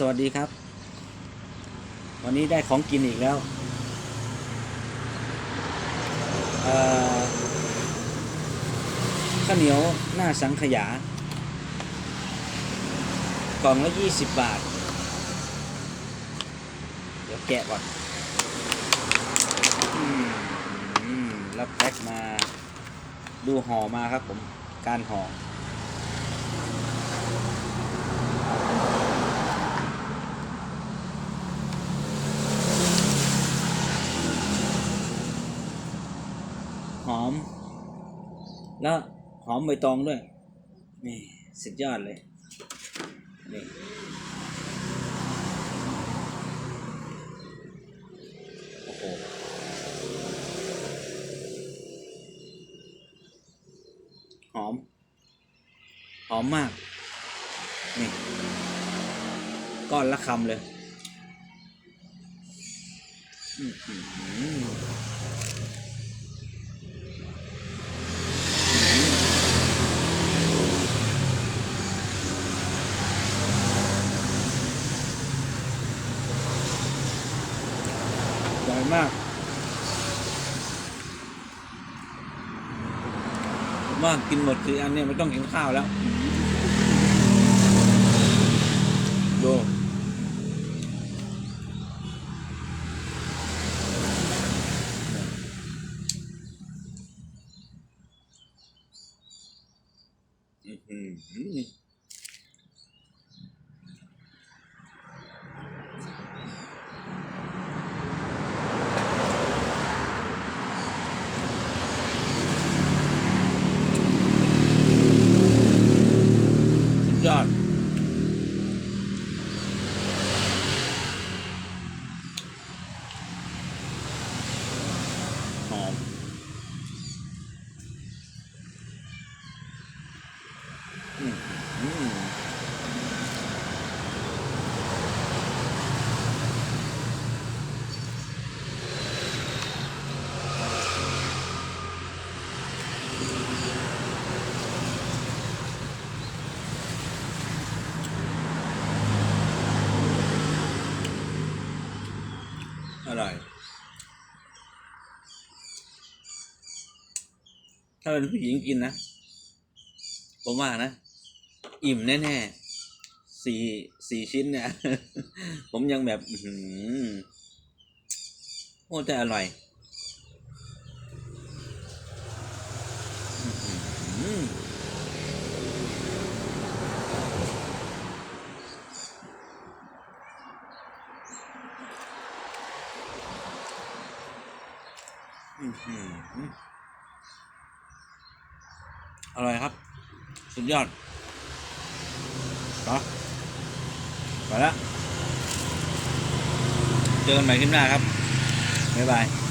สวัสดีครับ วันนี้ได้ของกินอีกแล้วข้าวเหนียวหน้าสังขยา กล่องละยี่สิบบาท เดี๋ยวแกะก่อนอแล้วแพ็คมาดูห่อมาครับผม การห่อ อม แล้วหอมใบตองด้วย นี่สุดยอดเลยนี่โอ้โหหอม หอมมาก นี่ ก้อนละคำเลย อือ หืออร่อยมากผมว่ากินหมดสี่อันเนี่ยไม่ต้องกินข้าวแล้วดูอื้อหือสุดยอด หอม อร่อยถ้าเป็นผู้หญิงกินนะ ผมว่านะ อิ่มแน่ๆสี่สี่ชิ้นเนี่ย ผมยังแบบโอ้แต่อร่อยอร่อยครับ สุดยอด นาะไปละเจอกันใหม่คลิปหน้าครับ บ๊ายบาย